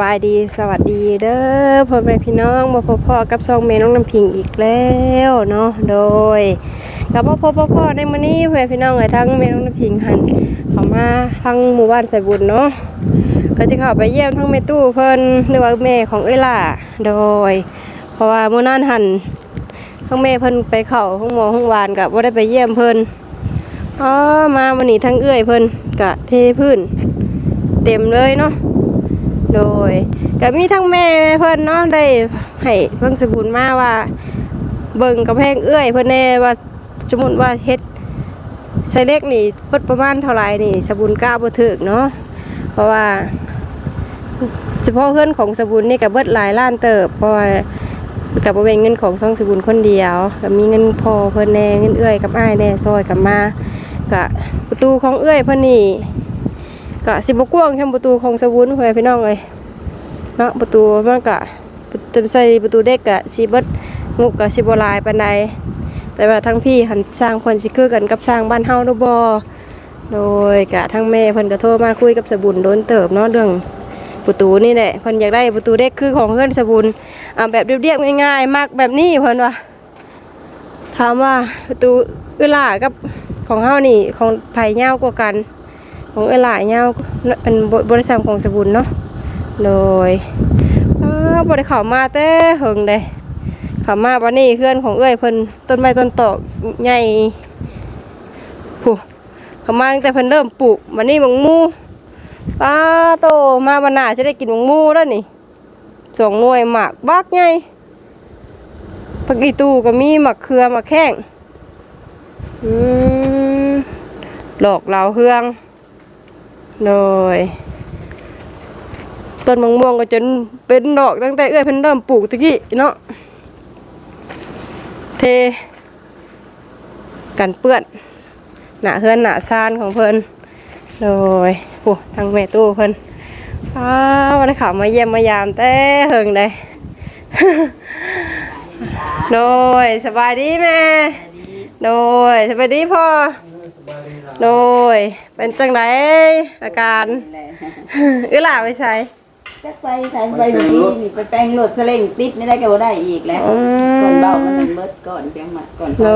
บายดีสวัสดีเด้อพ่อแม่พี่น้องมาพบพ่อกับซองเมน้องน้ำพิงอีกแล้วเนาะโดยกับพ่อพ่อพ่อในมื้อนี้พ่อแม่พี่น้องเอ้ทั้งเมน้องน้ำพิงหันเข้ามาทั้งหมู่บ้านใส่บุญเนาะก็จะเข้าไปเยี่ยมทั้งแม่ตู้เพิ่นหรือว่าแม่ของเอ้ยล่ะโดย เพราะว่ามื้อนั้นหันทั้งแม่เพิ่นไปเข้าห้องหมอห้องวานกับว่าได้ไปเยี่ยมเพิ่นอ๋อมาวันนี้ทั้งเอื้อยเพิ่นกะเทพื้น เต็มเลยเนาะ โดยก็มีทั้งแม่เพิ่นเนาะได้ให้เพิ่งสบุญมาว่า เบิ่งกระแพงเอื้อยเพิ่นแน่ว่าสมมุติว่าเฮ็ดใส่เล็กนี่เปิดประมาณเท่าไหร่นี่สบุญกล้าบ่ถึกเนาะเพราะว่าเฉพาะเพื่อนของสบุญนี่ก็เบิดหลายล้านเติบเพราะว่ากับเป็นเงินของท้องสบุญคนเดียวก็มีเงินพอเพิ่นแน่เงินเอื้อยกับอ้ายแน่ซอยกับมาก็ประตูของเอื้อยเพิ่นนี่ ก็สิบกว้างทำประตูของสวุนเพื่อพี่น้องเลยเนาะประตูมันก็เต็มใส่ประตูเด็กกะสีเบิดงุกะสิบลายปานใดแต่ว่าทั้งพี่หันสร้างเพิ่นสิคือกันกับสร้างบ้านเฮาเนาะบ่โดยกะทั้งแม่เพิ่นก็โทรมาคุยกับสบุญโดนเติบเนาะเรื่องประตูนี่แหละเพิ่นอยากได้ประตูเด็กคือของเพื่อนสบุญอ่าแบบเรียบๆง่ายๆมากแบบนี้เพิ่นว่าถามว่าประตูอึล่ากับของเฮานี่ของไผ่ยาวกว่ากัน ของเอหลายเนี่ยเป็นบริษัทของสบุญเนาะโดยบริเขามาแต่เฮิงเลยเขามาวันนี้เพื่อนของเอ้ยเพิ่นต้นไม้ต้นตอกใหญ่ผู้เขามาแต่เพิ่นเริ่มปลูกวันนี้มังมูป้าโตมาวันหน้าจะได้กินมังมูแล้วนี่สองหน่วยหมากบักใหญ่ผักอีตูก็มีหมักเครือหมักแข้งอืมหลอกเราเฮือง โดยต้นมะม่วงก็จนเป็นดอกตั้งแต่เอื้อยเพิ่นเริ่มปลูกตะกี้เนาะเทกันเปื้อนหนาเฮือนหนาซานของเพิ่นโดยโอ้ทางแม่ตู้เพิ่นอ้าวันนี้เขามาเยี่ยมมายามแต่เฮิงได้โดยสบายดีแม่โดยสบายดีพ่อ โดยเป็นจังไดอาการแหละอื้อหล่าไปใส่จักไปใส่ไปเมื่อกี้นี่ไปแปลงรถสเล่งติดไม่ได้ก็บ่ได้อีกแล้วอืมก่อนเบามันเป็นเบิดก่อนเพียงมาก่อนไปโด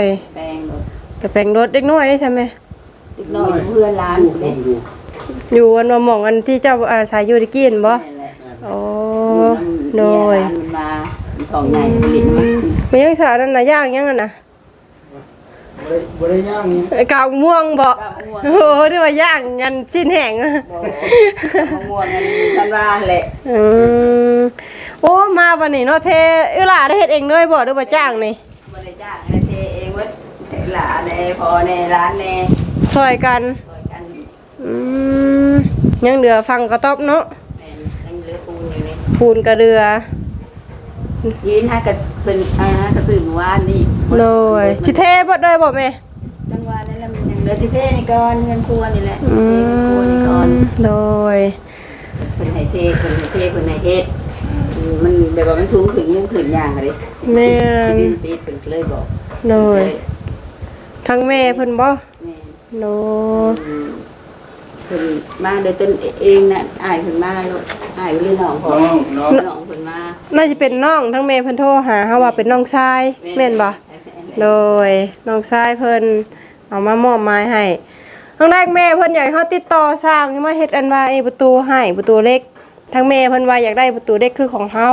ยแปลงรถแต่แปลงรถเด็กน้อยใช่ไหมติดน้อยอยู่เพื่อนร้านเด็กอยู่วันมาหมองอันที่เจ้าอาศัยอยู่ที่กินบ่นั่นแหละโอ้โดโดยยมันมาทองใหญ่ลิ้นมันมียังสาวนั่นน่ะย่างยังนั่นน่ะ บริย่างนี้ไอ้กาวม่วงบ่ก้าวม่วงโอ้โหที่ว่าย่างงันชิ้นแห้งอะบ่ม่วงมันทันว่าแหละอืมโอ้มาวันนี้เนาะเทอื้อหล่าได้เฮ็ดเองเลยบ่หรือว่าจ้างนี่บ่ได้จ้างให้เทเองเบิดหลานแน่พอแน่ร้านแน่ช่วยกันช่วยกันอืมยังเหลือฟังกระต๊อบเนาะแม่นยังเหลือปูนอยู่นี่ปูนกระเรือยืนให้กับเพิ่นอ่ากระสือเมื่อวานนี่ โดยสิเทเบิดเลยบ่แม่จังหวะนั้นน่ะมันยังเหลือสิเทนี่ก่อนเงินครัวนี่แหละอืเทเงินครัวนี่ก่อนมโดยเพิ่นให้เทเพิ่นให้เทเพิ่นให้เฮ็ดอืมมันแบบว่ามันสูงขึ้นมุ่งขึ้นอย่างอะดิแม่นที่ดินติดเพิ่นก็เลยบอกโดยทั้งแม่เพิ่นบ่แม่โดยอืมเพิ่นมาโดยตนเองน่ะอ้ายเพิ่นมาโลดอ้ายเรื่องน้องของน้องน้องน้องเพิ่นมาน่าจะเป็นน้องทั้งแม่เพิ่นโทรหาเฮาว่าเป็นน้องชายแม่นบ่ โดยน้องชายเพิ่นเอามามอบหมายให้ครั้งแรกแม่เพิ่นอยากให้เฮาติดต่อสร้างให้มาเฮ็ดอันว่าไอ้ประตูให้ประตูเล็กทั้งแม่เพิ่นว่าอยากได้ประตูเล็กคือของเฮา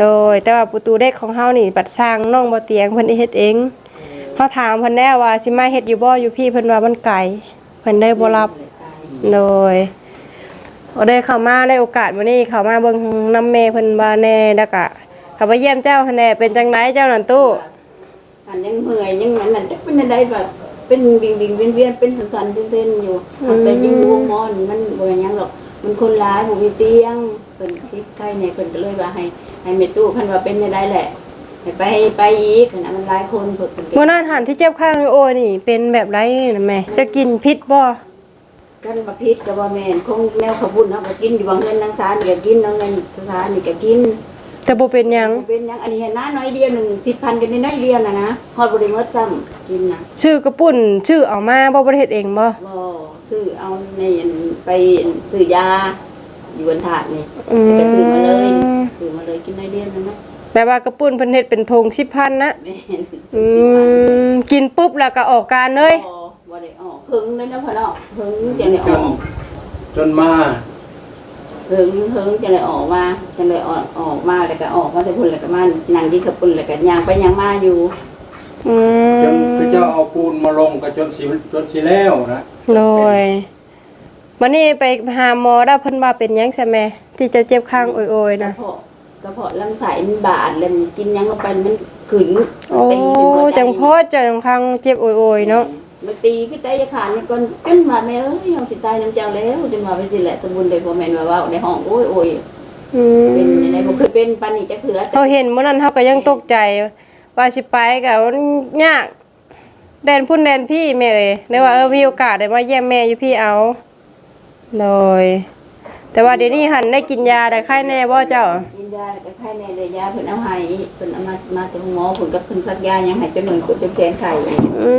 โดยแต่ว่าประตูเล็กของเฮานี่บัดสร้างน้องบ่เตียงเพิ่นเฮ็ดเองเฮาถามเพิ่นแน่ว่าสิมาเฮ็ดอยู่บ่อยู่พี่เพิ่นว่ามันไกลเพิ่นได้บ่รับโดยได้เข้ามาได้โอกาสมื้อนี้เข้ามาเบิ่งน้ำแม่เพิ่นว่าแน่แล้วก็เข้ามาเยี่ยมเจ้าฮันแน่เป็นจังไดเจ้านั่นตู้ อันยังเมื่อยยังนั้นนั่นจักเป็นได้แบบเป็นวิงวิงเวียนเวียนเป็นสันๆเส้นๆอยู่แต่ยิ่งวงมอนมันบ่ยังหยังหรอกมันคนร้ายบ่มีเตียงเพิ่นคิดใกล้เนี่ยเพิ่นก็เลยว่าให้ให้แม่ตู้คันว่าเป็นได้แหละให้ไปไปอีกนะมันหลายคนเพิ่นเพิ่นก็มื้อนั้นหันที่เจ็บข้างโอ้ยนี่ เป็นแบบไรน่ะแม่จะกินพิษบ่กันประพิษก็บ่แม่นคงแนวขบุญเฮาก็กินอยู่บางเงินนางสารนี่ก็กินน้องเงินสารนี่ก็กิน แต่บ่เป็นหยังเป็นหยังอันนี้นะน้อยเดียวหนึง10,000กันน้อยเดียวน่ะนะฮอดบ่ได้หมดซ้ำกินน่ะชื่อกระปุ่นชื่อเอามาบ่บ่ได้เฮ็ดเองบ่บ่ซื้อเอาในอันไปซื้อยาอยู่บนถาดนี่อืมก็ซื้อมาเลยซื้อมาเลยกินได้เดียวนึงนะแปลว่ากระปุ้นเพิ่นเฮ็ดเป็นธง10,000นะแม่นอืมกินปุ๊บแล้วก็ออกการเลยพอบ่ได้ออกหึงเลยนะพ่อเนาะหึงจังได้อจอนกจนมา หึงหึงจังได้ออกมาจังได้ออกออกมาแล้วก็ออกมาแต่พุ่นแล้วก็มานั่งกินข้าวปุ้นแล้วก็ย่างไปย่างมาอยู่อืจนมพระเจ้าเอาปูนมาลงก็จนสิจนสิแล้วนะโดยวันนี้ไปหาหมอได้วเพิ่นว่าเป็นหยังใช่ไหมที่จะเจ็บข้างโอยๆกระนะเพาะกระเพาะลำไส้มันบาดแล้วมันกินหยังลงไปมันขึ้นโอ้ตีเป็นหัวใจจังโพดจังข้างเจ็บโอยๆเนาะ มันตีคือใจจะขาดนี่ก่อนจนมาแม่เอ้ยเฮาสิตายน้ำเจ้าแล้วจนมาไปสิแหละสมบูรณ์ได้บ่แม่นว่าเว้าในห้องโอ้ยโอ้ยอืมเป็นในบ่เคยเป็นปานนี้จักเถือแต่เขาเห็นมื้อนั้นเขาก็ยังตกใจ ว่าสิไปก็มันยากแดนพุ่นแดนพี่แม่เอ้ยได้ว่าเออมีโอกาสได้มาเยี่ยมแม่อยู่พี่เอาโดย แต่ว่าเดี๋ยวนี้หันได้กินยาได้ไข้แน่บ่เจ้า กินยาแล้วก็ไข้ในเลยยาเพิ่นเอาให้เพิ่นเอามามาแต่หมอเพิ่นก็เพิ่นซักยายังให้จนหนึ่งกดจนแขนไข้อื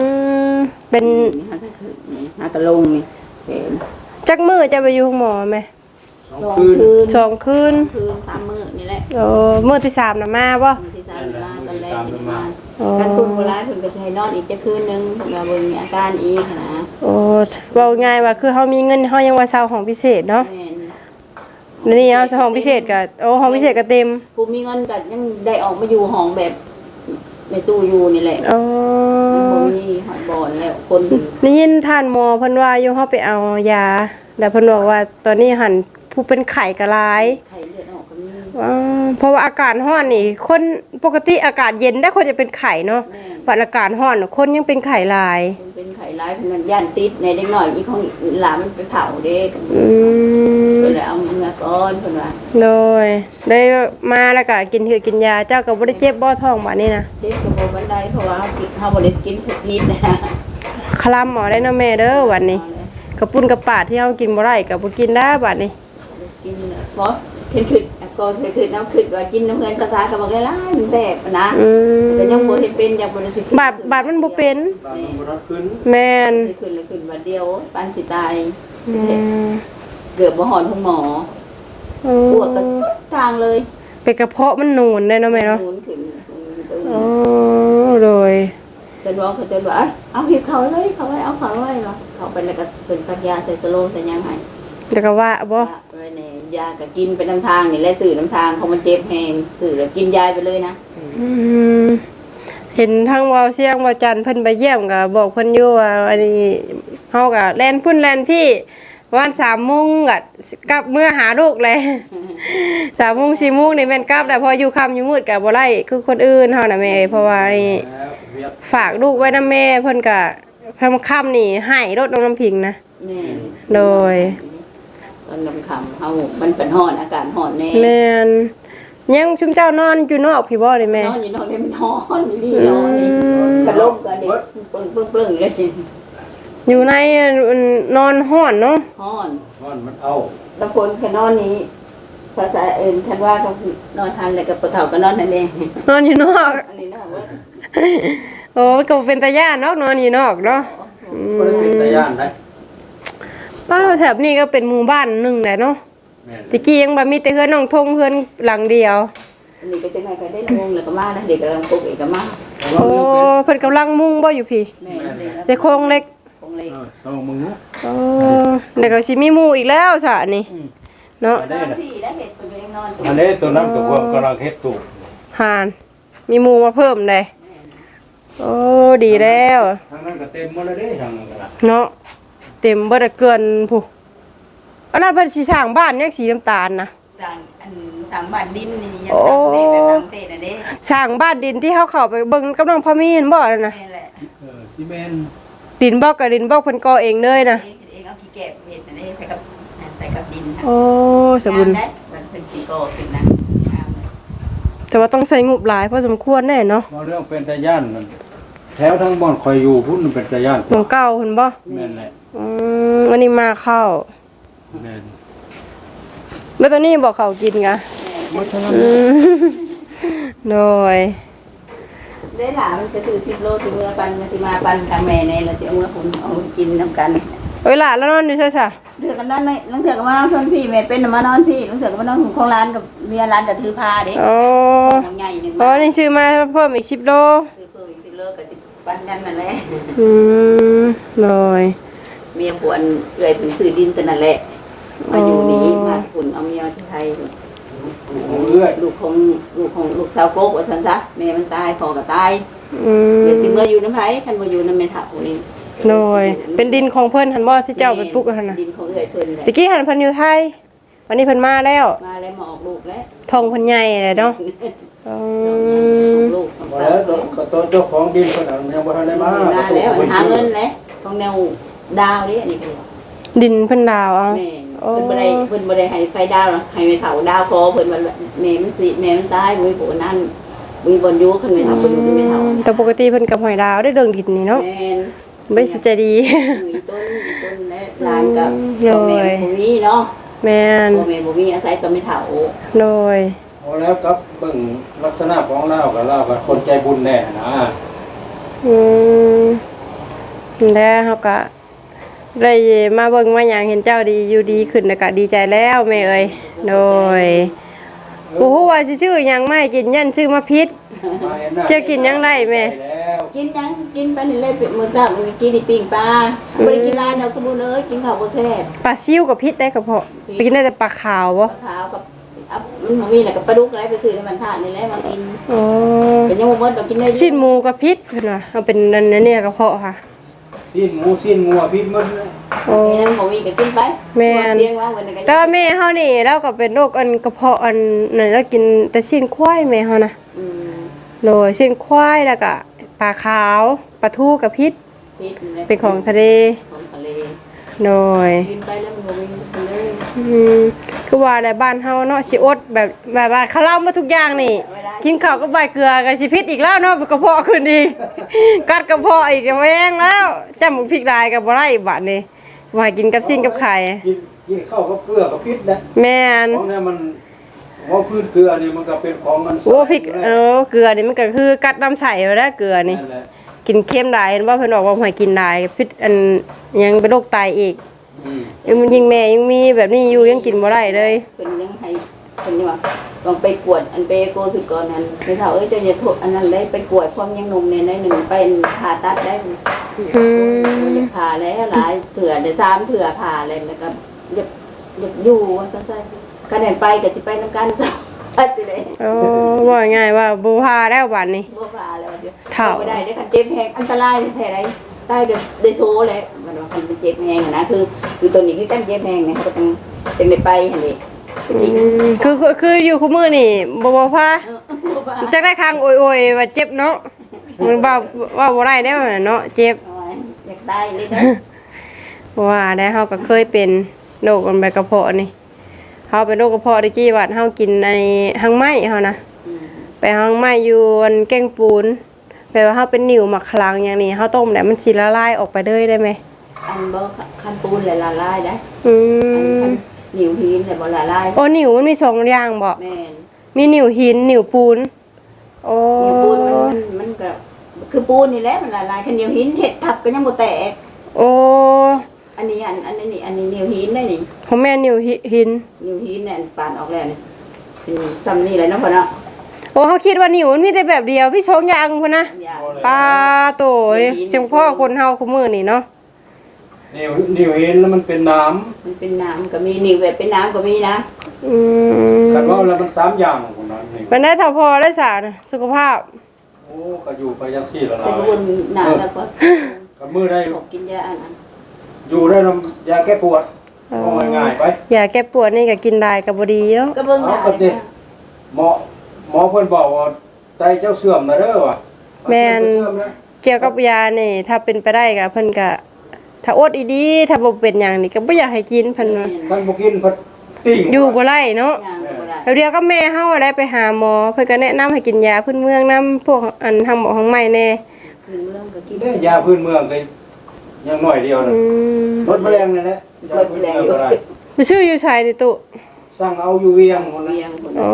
มเป็นนี่หาก็คือนี่หากระลงนี่แขนจักมือจะไปอยู่หมอไหมสองสองคืนคืนสองคืนคืนสามมื้อนี่แหละโอ้มือที่สามนะมาบ่ มื้อที่สามมาตอนแรกสามมาโอ้กันคุณโบราณเพิ่นก็จะให้นอนอีกจะคืนหนึงเพิ่นว่าเบิ่งอาการอีกนะโอ้เว้าง่ายว่าคือเฮามีเงินเฮายังว่าเซาของพิเศษเนาะ แม่น แล้วนี่เฮาของพิเศษก็โอ้ของพิเศษก็เต็มผู้มีเงินก็ยังได้ออกมาอยู่ห้องแบบในตู้อยู่นี่แหละโอ้บ่มีหอยบอลแล้วคนได้ยินท่านหมอเพิ่นว่าอยู่เฮาไปเอายา แล้วเพิ่นบอกว่าตอนนี้หันผู้เป็นไข้ก็หลายไข้เลือดออกก็มีอ๋อเพราะว่าอากาศร้อนนี่ คนปกติอากาศเย็นได้คนจะเป็นไข้เนาะแม่น ปัดอากาศร้อนคนยังเป็นไข้หลายคนเป็นไข้ร้ายเพิ่นนั้นย่านติดในเด็กน้อยอีกของหลานมันไปเผาเด้อืมเพิ่นเลยเอาเมื่อก่อนเพิ่นว่าโดยได้มาแล้วก็กินเหือกินยาเจ้าก็บ่ได้เจ็บบ่ท้องบัดนี้นะเด็กก็บ่บันไดเพราะว่าเฮากินเฮาบ่ได้กินทุกนิดนะคลำหมอได้เนาะแม่เด้อวันนี้กระปุ้นกระปาดที่เฮากินบ่ได้ก็บ่กินได้บัดนี้ กินเพราะ เพิ่นคือก่อนเคยคือน้ำคือว่ากินน้ำเงินภาษาก็บอกได้หลายมันแซ่บนะอืมแต่ยังบ่เห็นเป็นยังบ่ได้สิบาดบาดมันบ่เป็นตามมันบ่ทันขึ้นแม่นสิขึ้นเลยขึ้นวันเดียวปานสิตาย อืมเกือบบ่หอนของหมอโอ้ปวดก็ทางเลยเป็นกระเพาะมันนูนได้เนาะแม่เนาะหมุนขึ้นโอ้โดยจนว่าเขาจะว่าเอาหิบเขาเลยเขาไว้เอาเขาไว้เหรอเขาไปแล้วก็เป็นสักยาใส่สโลใส่ยังไงแล้วก็ว่าบ่ ไว้ใน ยาก็กินไปน้ำทางนี่แหละสื่อน้ำทางเขามันเจ็บแหงสื่อแล้วกินยายไปเลยนะอืมเห็นทางเวาเสียงเวาจันทร์เพิ่นไปเยี่ยมก็บอกเพิ่นอยู่ว่าอันนี้เฮาก็แล่นพุ่นแล่นพี่วัน3:00นก็กลับเมื่อหาลูกเลยสามโมงสี่โมงนี่แม่นกลับแต่พออยู่ค่ำอยู่มืดก็บ่ไล่คือคนอื่นเฮาน่ะแม่เอ้ยเพราะว่าไอ้แล้วเวียกฝากลูกไว้นํแม่เพิ่นก็ทำค่ำนี่ให้รถน้องน้ำพิงนะแม่โดย ตอนกำคำเฮามันเป็นห่อนอากาศห่อนแน่แม่นยังชุมเจ้านอนอยู่นอกพี่บ่นี่แม่ นอนอยู่นอนเลยมันห่อนอยู่นี่นอนนี่กระลมกันเด็กเปิ้งเปิ้งเปิ้งเลยสิอยู่ในนอนห้อนเนาะห่อนมันมันเอาบางคนก็นอนนี้ภาษาเอ็นท่านว่าก็คือนอนทันเลยกับปะเฒ่าก็นอนนั่นเองนอนอยู่นอกอันนี้นอนว่าโอ้มันก็เป็นตาย่านเนาะนอนอยู่นอกเนาะอืบ่ได้เป็นตาย่านได้ บ้านเราแถบนี้ก็เป็นหมู่บ้านหนึงแหละเนาะแม่นตะกี้ยังบ่มีแต่เฮือนน้องทงเฮือนหลังเดียวอันนี้ก็จะไงก็ได้ลงแล้วก็มานะเด็กกำลังปลุกเอกก็มาแต่ว่าโอ้เรื่องเป็นเพิ่นกำลังมุ่งบ่อยู่พี่แม่เด็กแต่โครงเล็กคงเล็กเออสองมึงนู้โอ้เดี๋ยวก็สิมีหมู่อีกแล้วซะนี่เนาะอันนี้น่ะพี่ได้เห็ดตัวเองนอนอันนี้ตัวนั้นก็ว่ากำลังเฮ็ดตู้หานมีหมู่มาเพิ่มเลยโอ้ดีแล้วทางนั้นก็เต็มหมดแล้วเด้ทางนั้นก็ล่ะเนาะ เต็มเบิดอะเกินผู้อันนั้นเพิ่นสิสร้างบ้านยังสีน้ำตาลนะสั่งอันสั่งบ้านดินนี่ยังโอ้สั่งเตะแบบสั่งเตะน่ะเด้สร้างบ้านดินที่เขาเข้าไปเบิ่งกำลังพอมีเห็นบ่นั่นน่ะแม่แหละเออซีเมนต์ดินบอกกับดินบอกเพิ่นก่อเองเลยนะเองเอาขี้แกะเห็ดน่ะเด้ใส่กับใส่กับดินค่ะโอ้สมบุญ งามได้มันเป็นสีโกขึ้นนะงามเลยแต่ว่าต้องใส่งบหลายพอสมควรแน่เนาะบ่เรื่องเป็นตาย่านนั่นแถวทั้งบ่อนคอยอยู่พุ่นเป็นตาย่านหมองเก่าเพิ่นบ่แม่นแหละ อืมอันนี้มาเข้าแม่นแล้วตอนนี้บอกเขากินกะบ่เท่านั้นอืมโดยได้หลานมันจะถือสิบโลถึงเมื่อปันมาสิมาปันทางแม่เนี่ยเราจะเอาเมื่อผมเอากินน้ำกันเอ้ยหลานแล้วนอนอยู่ใช่ซะเถื่อกันนอนในลังเถื่อกันมานอนเพื่อนพี่แม่เป็นน่ะมานอนพี่ลังเถื่อกันมานอนของร้านกับเมียร้านกับถือพาเด้อ๋อของใหญ่หนึ่งอ๋อนี่ซื้อมาเพิ่มอีก10โลคือเพิ่มอีกสิเลิกกับสิปันกันนั่นแหละอืมเลย เมียปวนเอื่อยถึงซื้อดินตัวนั่นแหละ มาอยู่นี่มาคุณเอาเมียที่ไทยเอื้อยลูกของลูกของลูกสาวโกกว่าซั่นซะแม่มันตายพ่อก็ตายอืมเดี๋ยวสิเมื่ออยู่น้ำไผคันบ่อยู่น้ำแม่เฒ่านี่เลยเป็นดินของเพิ่นหันบ่ที่เจ้าไปปลูกหั่นน่ะดินของเอื่อยเพิ่นแหละตะกี้หันเพิ่นอยู่ไทย วันนี้เพิ่นมาแล้วมาแล้วมาออกลูกแล้วทองเพิ่นใหญ่เลยเนาะอืมลูกของมาเต้าแล้วตัวก็ตัวเจ้าของดินคนนั้นยังบ่ทันได้มามาแล้วหาเงินแล้วของแนว ดาวนี่อันนี้คือดินเพิ่นดาวเอาแม่เพิ่นบ่ได้เพิ่นบ่ได้ให้ไฟดาวหรอกให้แม่เฒ่าดาวพอเพิ่นว่าแม่มันสิแม่มันตายบ่มีผู้นั่นบ่มีบ่อยู่คันแม่เฒ่าเพิ่นอยู่แม่เฒ่าแต่ปกติเพิ่นกับหอยดาวได้เรื่องดินนี่เนาะแม่น ไม่สิใจะดี มีต้นมีต้นและลานกับโดย พ่อแม่บ่มีเนาะแม่นพ่อแม่บ่มีอาศัยกับแม่เฒ่าโดยพอแล้วครับเบิ่งลักษณะของเราก็เราก็คนใจบุญแน่นะอืมแล้วเฮาก็ ได้มาเบิ่งมาหยังเห็นเจ้าดีอยู่ดีขึ้นแล้วก็ดีใจแล้วแม่เอ้ยโดยบ่ฮู้ว่าสิชื่อหยังมาให้กินยันชื่อมาพิษมาห็หน้าเจ้ากินยังได้แม่แล้วกินหยังกินไปนี่เลยมื้อเช้ามื้อกินนี่ปิ้งปลาบ่ได้กินหลายเนาะคุณบุญเอ้ยกินข้าวบ่แซ่บปลาซิวกับพิษได้กระเพาะไปกินได้แต่ปลาขาวบ่ปลาขาวกับอับมันบ่มีแล้วก็ปลาดุกอะไรไปซื้อในมันทานนี่แหละมากินอ๋อเป็นยังบ่หมดต้องกินได้ชิ้นหมูกับพิษเพิ่นว่าเอาเป็นนั่นนะเนี่ยกระเพาะค่ะ สิ้นหมูสิ้นงัวพิษหมันโอ้นี่ยังบ่มีก็กินไปแม่นเตียงว่างไว้ในกระแต่ว่าแม่เฮานี่แล้วก็เป็นโรคอันกระเพาะอันนั่นแล้วกินแต่ชิ้นควายแม่เฮานะอืมโดยชิ้นควายแล้วก็ปลาขาวปลาทูกับพิษพิษนี่แหละเป็นของทะเลของทะเลโดยกินไปแล้วมันบ่มีกินเลยอืม คือว่าในบ้านเฮาเนาะสิอดแบบแบบว่าเขาเล่ามาทุกอย่างนี่ กินข้าวกับใบเกลือก็สิพิษอีกแล้วเนาะกระเพาะขึ้นอีกกัดกระเพาะอีกก็แม่งแล้วจำหมูพริกลายก็บ่ได้อีกบัดนี้ว่าให้กินกับสิ้นกับไข่กินกินข้าวกับเกลือกับพิษนะแม่นของเนี่ยมันว่าพืชเกลือนี่มันก็เป็นของมันโอ้พริกเออเกลือนี่มันก็คือกัดน้ำใสอยู่แล้วเกลือนี่นั่นแหละกินเค็มได้เห็นว่าเพิ่นบอกว่าบ่ให้กินได้พิษอันยังเป็นโรคไตอีกอืม ยังมันยิงแม่ยังมีแบบนี้อยู่ยังกินบ่ได้เลยเป็นยังให้เป็นยังว่าลองไปกวดอันเปโกสุดก่อนนั้นไปเฒ่าเอ้ยเจ้าอย่าโทษอันนั้นได้ไปกวดความยังหนุ่มเนี่ยได้หนึ่งไปผ่าตัดได้อืมอยากผ่าแล้วหลายเถื่อได้สามเถื่อผ่าเลยแล้วก็อยากอยากอยู่ว่าซั่นๆกันไหนไปก็สิไปนำกันซะอัดสิเลยโอ้ว่าง่ายว่าบ่พาแล้วบัดนี้บ่ผ่าแล้วเดี๋ยวเฒ่าบ่ได้ได้คันเจ็บแฮงอันตรายแท้ใดได้ก็ได้โชว์เลยมันว่าคันเป็นเจ็บแฮงอะนะคือ คือตัวนี้คือกันเจ็บแฮงเนี่ยเขาก็ต้องเป็นได้ไปหั่นนี่ไปทิ้งคือคือคืออยู่คู่มือนี่บ่บ่พาเออบ่ผ่าจักได้ครั้งโอยๆว่าเจ็บเนาะมันว่าว่าบ่ได้แล้วน่ะเนาะเจ็บเอาไว้อยากตายเลยเนาะเพราะว่าได้เฮาก็เคยเป็นโรคอันใบกระเพาะนี่เฮาเป็นโรคกระเพาะตะกี้ว่าเฮากินไอ้หังไม้เฮานะอืมไปหังไม้อยู่อันแกงปูนแปลว่าเฮาเป็นนิ่วหมักคลังอย่างนี้เฮาต้มแล้วมันสิละลายออกไปเลยได้ไหม อันบ่คันปูนเลยละลายได้อือันมคันนิ้วหินเลยบ่ละลายโอ้นิ่วมันมีสองอย่างบ่แม่นมีนิ่วหินนิ่วปูนโอ้นิ้วปูนมันมันมันก็คือปูนนี่แหละมันละลายคันนิ้วหินเฮ็ดทับก็ยังบ่แตกโอ้อันนี้อันอันนี้อันนี้นิ้วหินได้นี่ของแม่นิ่วหิหินนิ้วหินเนี่ยอันปานออกแล้วนี่เป็นซ้ำนี่แหละเนาะพ่อเนาะโอ้เขาคิดว่านิ่วมันมีแต่แบบเดียวพี่ชงยางพุ่นนะอย่าปลาโตยจังพ่อคนเฮาคุมือนี่เนาะ นิ้วนิ้วเห็นแล้วมันเป็นน้มันเป็นน้ำก็มีนิ้วแบบเป็นน้ำก็มีนะอืมำกันว่าแล้วมันสามอย่างของนั้นนี่มันได้เท่าพอได้สารสุขภาพ โอ้ก็อยู่ไปยังซี่ละแต่เราก็วนน้ำแล้วก็กับมือได้บอกกินยาอันนั้นอยู่ได้น้ำยาแก้ปวดเอาง่ายๆไปยาแก้ปวดนี่ก็กินได้ก็บ่ดีเนาะก็เบิ่งเอายาก็เนี่ดิยหมอหมอเพิ่นบอกว่าไตเจ้าเสื่อมนะเด้อว่ะแม่นเสื่อมนะเกี่ยวกับยานี่ ถ้าเป็นไปได้ก็เพิ่นก็ ถ้าอดอีดีถ้าบ่เป็นหยังนี่ก็บ่อยากให้กินเพิ่นว่าท่านบ่กินเพิ่นติ่งอยู่บ่ไล่เนาะยาก็บ่ได้แล้วเดียวก็แม่เฮาได้ไปหาหมอเพิ่นก็แนะนำให้กินยาพื้นเมืองนํพวกอันทางหมอของใหม่แน่คือเรื่องก็กินเด้อยาพื้นเมืองก็ยังน้อยเดียวนะอืมรถแมลงนี่แหละยาพื้นเมืองก็ได้ไปซื้ออยู่ไสนี่ตุสั่งเอาอยู่เวียงคนนั้เวีนยงคนโอ้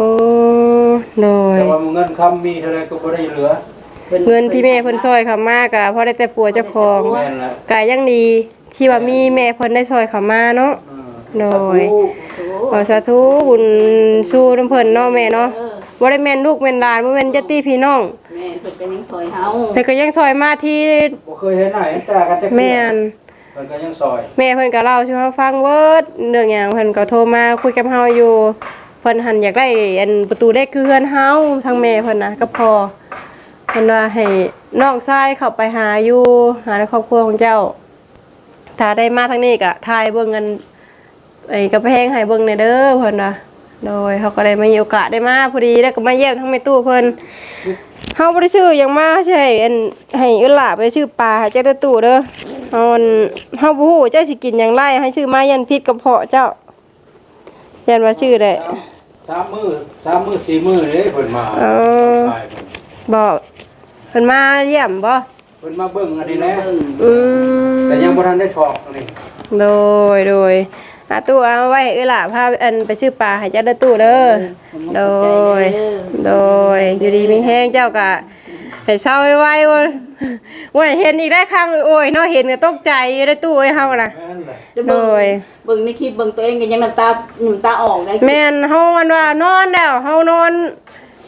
โดยแต่ว่าเงินคำมีเท่าไรก็บ่ได้เหลือ เงินที่แม่เพิ่นซอยเขามากอะเพราะได้แต่ปัวเจ้าของแม่นละกายยังดีที่ว่ามีแม่เพิ่นได้ซอยเขามาเนาะโดยโอ้ขอสาธุบุญสู้น้ำเพิ่นเนาะแม่เนาะเออบ่ได้แม่นลูกแม่นหลานบ่แม่นญาติพี่น้องแม่เพิ่นเป็นยังซอยเฮาเพิ่นก็ยังซอยมาที่บ่เคยเห็นหน้าเห็นตากันจักเทื่อแม่นเพิ่นก็ยังซอยแม่เพิ่นก็เล่าให้เราฟังเบิดเรื่องหยังเพิ่นก็โทรมาคุยกับเฮาอยู่เพิ่นหันอยากได้อันประตูเล็กคือเฮือนเฮาทางแม่เพิ่นนะก็พอเพิ่นว่าให้น้องชายเข้าไปหาอยู่หาในครอบครัวของเจ้า ถ้าได้มาทางนี้ก็ทายเบิ่งกันไอ้กระแพงให้เบิ่งในอยเด้อเพิ่นว่าโดยเขาก็ได้มามีโอกาสได้มาพอดีแล้วก็มาเยี่ยมทั้งแม่ตู้เพิ่นเฮาบ่ได้ชื่อหยังมาใช่อันให้เอิ้นหลาไปชื่อปลาให้เจ้าเด้อตู้เด้อเฮาอันเฮาบ่ฮู้เจ้าสิกินหยังไรให้ชื่อมายันพิษกระเพาะเจ้ายันว่าชื่อได้สามมื้อสามมื้อสี่มื้อเด้เพิ่นมาเออใช่เพิ่นบอกเพิ่นมาเยี่ยมบ่เพิ่นมาเบิ่งอันนี้แหละเบิ่งอืมแต่ยังบ่ทันได้ถอกอันนี้โดยโดยอาตู้เอาไว้เอ้ยล่ะพาอันไปชื่อปลาให้เจ้าเด้อตู้เด้อโดย โดยอยู่ดีมีแห้งเจ้ากะให้เศร้าไว้ๆว่าว่าเห็นอีกได้ครั้งโอ้ยเนาะเห็นก็ตกใจได้ตู้ไอ้เฮาน่ะแม่นแหละจะโดเบิ่งยเบิ่งในคลิปเบิ่งตัวเองก็ยังน้ำตาน้ำตาออกได้แม่นเฮามันว่านอนแล้วเฮานอน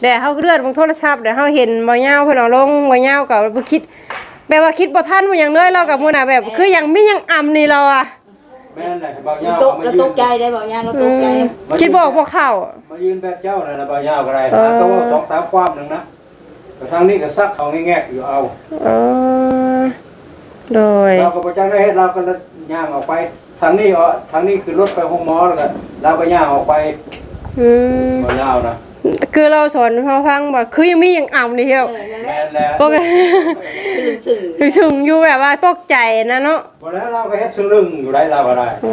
แต่เฮาเลือดบนโทรศัพท์เดี๋ยวเฮาเห็นบ่ยาวเพิ่นเอาลงบ่ยาวก็บ่คิดแปลว่าคิดบ่ทันว่าหยังเลยเรากับมื้อน่ะแบบ คือหยังมีหยังอ่ำนี่เราอะแม่นแหละเบาเรายาวตกมาเรายืตนกใจได้บ่ยางเราตอืกใจมคิดบอกบ่เข้ามายืนแบบเจ้านั่นน่ะเบายาวก็ได้เออนะก็ว่าสองสามความหนึงนะแต่ทางนี้ก็ซักเขาแงกๆอยู่เอาเออโดยเราก็บ่จังได้เฮ็ดเราก็ย่างออกไปทางนี้อ๋อทางนี้คือรถไปห้องหมอแล้วก็เราก็ย่างออกไปอืมบ่ยาวนะ คือเราสอนเขาฟังว่าคือยังมีหยังอ่ำนี่เดียวเออนั่นแหแม่ละนแล้วก็คือซึ้งคือชึงอยู่แบบว่าตกใจนะเนาะบ่แล้วเราก็เฮ็ดซึ่งลึงอยู่ได้เราก็ได้อื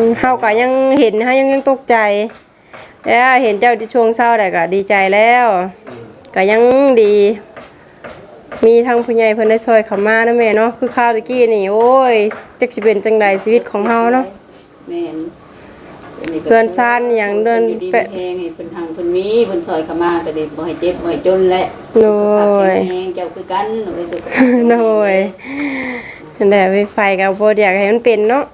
มเฮาก็ยังเห็นเฮายังยังตกใจ แล้วเห็นเจ้าที่ช่วงเศร้าแต่ก็ดีใจแล้วก็ยังดี มีทางผู้ใหญ่เพิ่นได้ซอยเขามานะแม่เนาะคือข้าวตะกี้นี่โอ้ยจักสิเป็นจังใดชีวิตของเฮาเนาะแม่น เพื่อนซ่านอย่างเดินเปเปะแห้งให้เพิ่นทางเพิ่นมีเพิ่นซอยเข้ามาก็ได้บ่ให้เจ็บบ่ให้จนแหละโดยแห้งเจ้าคือกันเอาไว้ตัวโดยนั่นแหละไฟไฟกับโบอยากให้มันเป็นเนาะ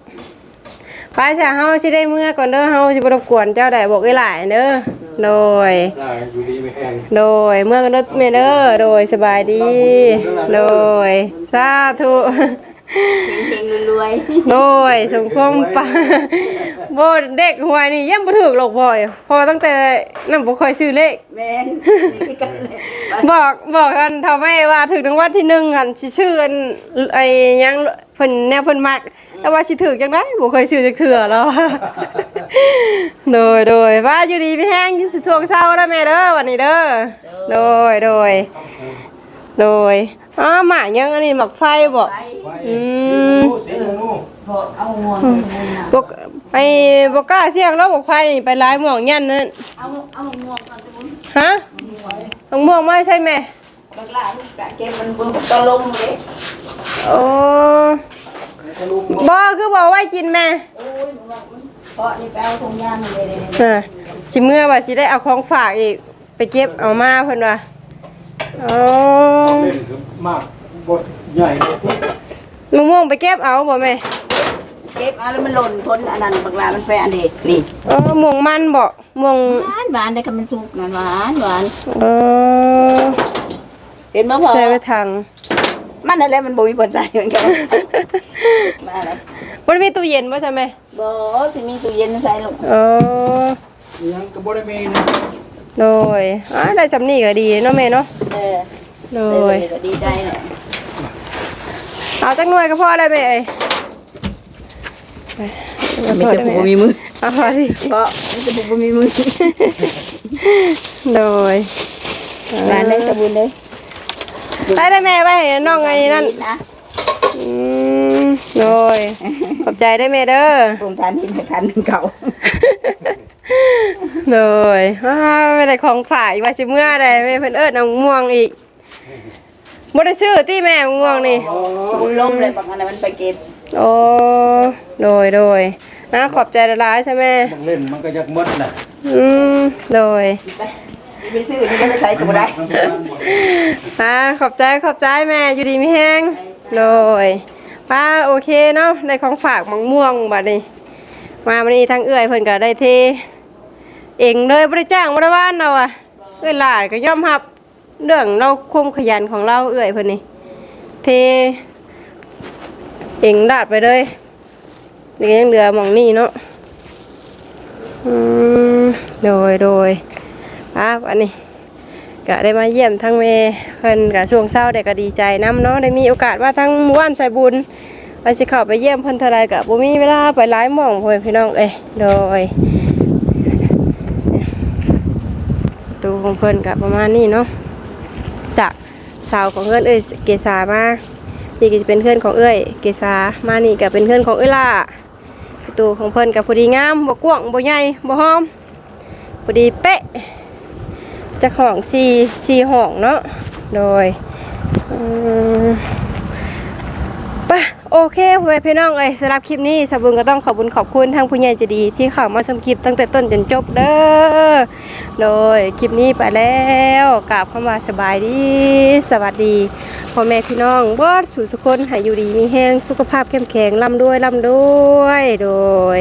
ไปจ้ะเฮาสิได้เมื่อก่อนเด้อเฮาสิบ่รบกวนเจ้าได้บอกไอ้หลายเด้อโดยได้อยู่ดีไม่แห้งโดยเมื่อกันเด้อแม่เด้อโดยสบายดี โดยสาธุ เฮงๆรวยโดยสมความปรารบ่เด็กหวยนี่ยังบ่ถูกหรอกบ่อยเพอตั้งแต่นั้นบ่ค่อยซื้อเลข ๆแม่นนี่คือกันเลยบอกบอกกันทำให้ว่าถึงรางวัลที่หนึ่งหันสิชื่ออันไอ้หยังเพิ่นแนวเพิ่นมักแล้วว่าสิถึกจังได๋บ่เคยชื่อจักเทื่อแล้ว โดยโดยว่าอยู่ดีพี่แห้งสิช่วงเช้าแล้วแม่เด้อวันนี้เด้อโดยโดย โดยอ้าหมายังอันนี้หมักไฟบ่ไปอืมดูสิดูพอเอางวงไปนะบ่ไปบ่กล้าเสี่ยงแล้วหมักไฟนี่ไปหลายหม่องยันนั่นเอาเอางวงกันทุกคนฮะมะม่วงไม่ใช่แม่บักหลาลูกกะเก็บมันเบิ่งตะลมเลยโอ้บ่คือบอกไว้กินแม่โอ้ยมันว่ามันเพราะนี่ไปเอาทงยางมาเลยเลยอ่าสิเมื่อว่าสิได้เอาของฝากอีกไปเก็บเอามาเพิ่นว่า อ๋อเล่นคือมากบทใหญ่เลยมะม่วงไปเก็บเอาบ่แม่เก็บเอาแล้วมันหล่นพ้นอันนั้นบักหลามันไปอันเด็กนี่อ๋อม่วงมันบ่ม่วงหวานหวานได้คำมันสุกนั่นหวานหวานเออเห็นบ่พอใส่ไว้ถังมันอะไรมันบ่มีปัจจัยเหมือนกันมาอะไรบ่ได้มีตู้เย็นบ่ใช่ไหมบ่สิมีตู้เย็นใส่ลูกเออยังก็บ่ได้มีนะ โดยอ่าได้จำนี่ก็ดีเนาะแม่เนาะเออโดโอ้ยยก็ดีใจแหละเอาจักหน่วยก็พอได้แม่เอ้ยไปมีเอาแต่ได้ผู้แม่มีมือเอาพอดิเพราะมีแต่ผู้บ่มีมือโดยร้านได้สบุนเลยได้ได้แม่ไว้ให้น้องไงนั่นนะอืมโดยขอบใจได้แม่เด้อ ผมทานที่ทานเก่า โดยอ้าวไม่ได้ของฝากอีกว่าสิเมื่อใดแม่เพิ่นเอิ้นเอาม่วงอีกบ่ได้ซื้อติแม่ม่วงนี่บุญล้มเลยบางอันมันไปเก็บโอ้โดยโดยนะขอบใจหลายๆใช่ไหมมันเล่นมันก็จะมดน่ะอืมโดยไปไปซื้อนี่ก็ไม่ใส่ก็บ่ได้อ่าขอบใจขอบใจแม่อยู่ดีมีแห้งโดยป้าโอเคเนาะได้ของฝากมังม่วงบัดนี้มาวันนี้ทั้งเอื้อยเพิ่นก็ได้เท เองเลยบ่ได้จ้างบ่ได้ว่านเราอะเอื้อยหลานก็ยอมรับเรื่องเราความขยันของเราเอือยเพิ่นนี่เทเองลาดไปเลยเดี๋ยวยังเหลือมองนี่เนาะอืมโดยโดยอะอันนี้ก็ได้มาเยี่ยมทั้งเมเพิ่นกับช่วงเศร้าเด็กก็ดีใจน้ำเนาะได้มีโอกาสว่าทั้งหมู่บ้านใส่บุญไปสิเข้าไปเยี่ยมเพิ่นเท่าไรกับบ่มีเวลาไปหลายหม่องเพ่อแม่พี่น้องเอ้ยโดย ตัวของเพิ่นกับประมาณนี้เนาะจากสาวของเพื่อนเอ้ยเกษามานี่ก็จะเป็นเพื่อนของเอ้ยเกษามานี่ก็เป็นเพื่อนของเอ้ยล่าประตูของเพิ่นกับพอดีงามบ่กว้างบ่ใหญ่บ่หอมพอดีเป๊ะจะของสี่สี่ห้องเนาะโดยอื โอเคพ่อแม่พี่น้องเอ้ยสำหรับคลิปนี้สาบุญก็ต้องขอบคุญขอบคุณทางผู้ใหญ่ใจดี ที่เข้ามาชมคลิปตั้งแต่ต้นจนจบเด้อโดยคลิปนี้ไปแล้วกลับเข้ามาสบายดีสวัสดีพ่อแม่พี่น้องบอดสุสุคนหายอยู่ดีมีแห้งสุขภาพเข้มแข็งร่ำด้วยร่ำด้วยโดย